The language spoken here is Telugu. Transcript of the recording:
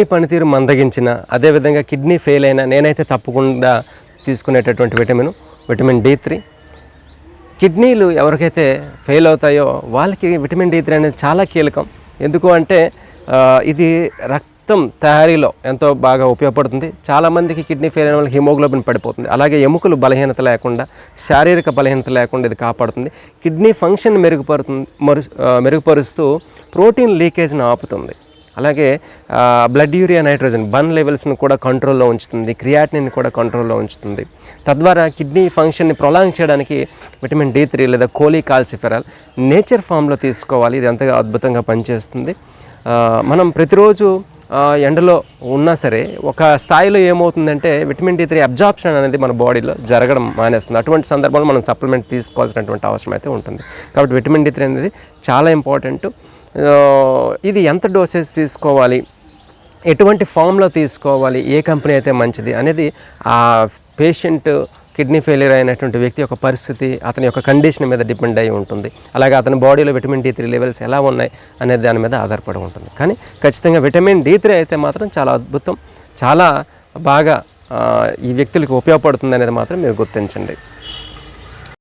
కిడ్నీ పనితీరు మందగించిన అదేవిధంగా కిడ్నీ ఫెయిల్ అయినా నేనైతే తప్పకుండా తీసుకునేటటువంటి విటమిన్ విటమిన్ డి త్రీ కిడ్నీలు ఎవరికైతే ఫెయిల్ అవుతాయో వాళ్ళకి విటమిన్ డి త్రీ అనేది చాలా కీలకం. ఎందుకు అంటే ఇది రక్తం తయారీలో ఎంతో బాగా ఉపయోగపడుతుంది. చాలామందికి కిడ్నీ ఫెయిల్ అయిన వాళ్ళకి హిమోగ్లోబిన్ పడిపోతుంది. అలాగే ఎముకలు బలహీనత లేకుండా శారీరక బలహీనత లేకుండా ఇది కాపాడుతుంది. కిడ్నీ ఫంక్షన్ మెరుగుపరుతుంది మరు మెరుగుపరుస్తూ ప్రోటీన్ లీకేజ్ను ఆపుతుంది. అలాగే బ్లడ్ యూరియా నైట్రోజన్ బన్ లెవెల్స్ని కూడా కంట్రోల్లో ఉంచుతుంది క్రియాటినిన్ కూడా కంట్రోల్లో ఉంచుతుంది. తద్వారా కిడ్నీ ఫంక్షన్ని ప్రొలాంగ్ చేయడానికి విటమిన్ డి త్రీ లేదా కోలీ కాల్సిఫెరాల్ నేచర్ ఫామ్లో తీసుకోవాలి. ఇది ఎంతగా అద్భుతంగా పనిచేస్తుంది. మనం ప్రతిరోజు ఎండలో ఉన్నా సరే ఒక స్థాయిలో ఏమవుతుందంటే విటమిన్ డి త్రీ అబ్జార్ప్షన్ అనేది మన బాడీలో జరగడం మానేస్తుంది. అటువంటి సందర్భంలో మనం సప్లిమెంట్ తీసుకోవాల్సినటువంటి అవసరం అయితే ఉంటుంది. కాబట్టి విటమిన్ డి త్రీ అనేది చాలా ఇంపార్టెంట్ ఇది ఎంత డోసేజ్ తీసుకోవాలి? ఎటువంటి ఫామ్లో తీసుకోవాలి? ఏ కంపెనీ అయితే మంచిది? అనేది ఆ పేషెంట్ కిడ్నీ ఫెయిలియర్ అయినటువంటి వ్యక్తి యొక్క పరిస్థితి అతని యొక్క కండిషన్ మీద డిపెండ్ అయి ఉంటుంది. అలాగే అతని బాడీలో విటమిన్ డి త్రీ లెవెల్స్ ఎలా ఉన్నాయి అనే దాని మీద ఆధారపడి ఉంటుంది. కానీ ఖచ్చితంగా విటమిన్ డి త్రీ అయితే మాత్రం చాలా అద్భుతం. చాలా బాగా ఈ వ్యక్తులకు ఉపయోగపడుతుంది అనేది మాత్రం మీరు గుర్తించండి.